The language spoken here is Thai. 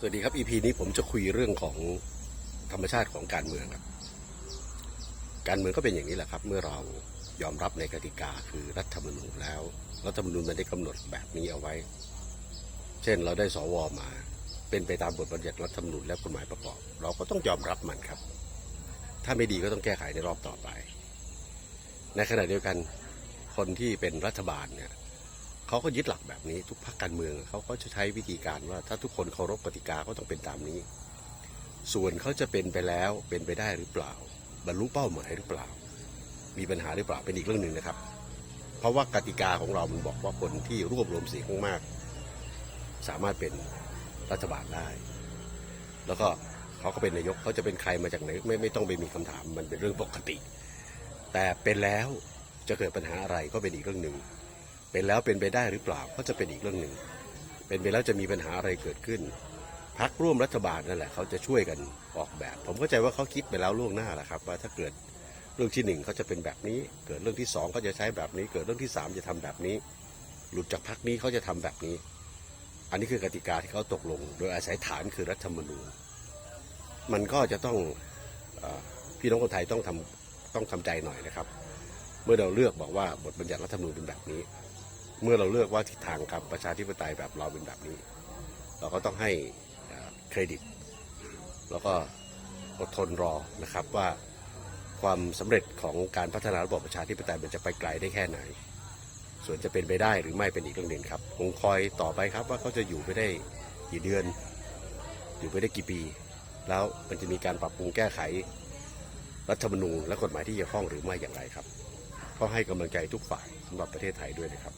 สวัสดีครับ EP นี้ผมจะคุยเรื่องของธรรมชาติของการเมืองครับ การเมืองก็เป็นอย่างนี้แหละครับ เมื่อเรายอมรับในกติกาคือรัฐธรรมนูญแล้ว รัฐธรรมนูญมันได้กำหนดแบบนี้เอาไว้ เช่นเราได้สวมา เป็นไปตามบทบัญญัติรัฐธรรมนูญและกฎหมายประกอบ เราก็ต้องยอมรับมันครับ ถ้าไม่ดีก็ต้องแก้ไขในรอบต่อไป ในขณะเดียวกันคนที่เป็นรัฐบาลเนี่ย เขาก็ยึดหลักแบบนี้ทุกพรรคการเมืองเขาก็จะใช้วิธีการว่า ถ้าทุกคนเคารพกติกาก็ต้องเป็นตามนี้ ส่วนเขาจะเป็นไปแล้วเป็นไปได้หรือเปล่า บรรลุเป้าหมายหรือเปล่า มีปัญหาหรือเปล่าเป็นอีกเรื่องหนึ่งนะครับ เพราะว่ากติกาของเรามันบอกว่าคนที่รวบรวมเสียงข้างมาก สามารถเป็นรัฐบาลได้ แล้วก็เขาก็เป็นนายกเขาจะเป็นใครมาจากไหนไม่ไม่ต้องไปมีคำถามมันเป็นเรื่องปกติ แต่เป็นแล้วจะเกิดปัญหาอะไรก็เป็นอีกเรื่องหนึ่ง เป็นแล้วเป็นไปได้หรือเปล่าก็จะเป็นอีกเรื่องหนึ่ง เป็นไปแล้วจะมีปัญหาอะไรเกิดขึ้นพักร่วมรัฐบาลนั่นแหละเขาจะช่วยกันออกแบบ ผมเข้าใจว่าเขาคิดไปแล้วล่วงหน้าแหละครับ ว่าถ้าเกิดเรื่องที่หนึ่งเขาจะเป็นแบบนี้ เกิดเรื่องที่สองเขาจะใช้แบบนี้ เกิดเรื่องที่สามจะทำแบบนี้ หลุดจากพักนี้เขาจะทำแบบนี้ อันนี้คือกติกาที่เขาตกลง โดยอาศัยฐานคือรัฐธรรมนูญมันก็จะต้องอพี่น้องคนไทยต้องทำต้องทำใจหน่อยนะครับ เมื่อเราเลือกบอกว่าบทบัญญัติรัฐธรรมนูญเป็นแบบนี้ เมื่อเราเลือกว่าทิศทางครับประชาธิปไตยแบบเราเป็นแบบนี้ เราก็ต้องให้เอ่อเครดิต แล้วก็อดทนรอนะครับว่าความสำเร็จของการพัฒนาระบบประชาธิปไตยมันจะไปไกลได้แค่ไหน ส่วนจะเป็นไปได้หรือไม่เป็นอีกเรื่องหนึ่งครับคงคอยต่อไปครับว่าเขาจะอยู่ไปได้กี่เดือน อยู่ไปได้กี่ปี แล้วมันจะมีการปรับปรุงแก้ไขรัฐธรรมนูญและกฎหมายที่เกี่ยวข้องหรือไม่อย่างไรครับ ก็ให้กำลังใจทุกฝ่ายสำหรับประเทศไทยด้วยนะครับ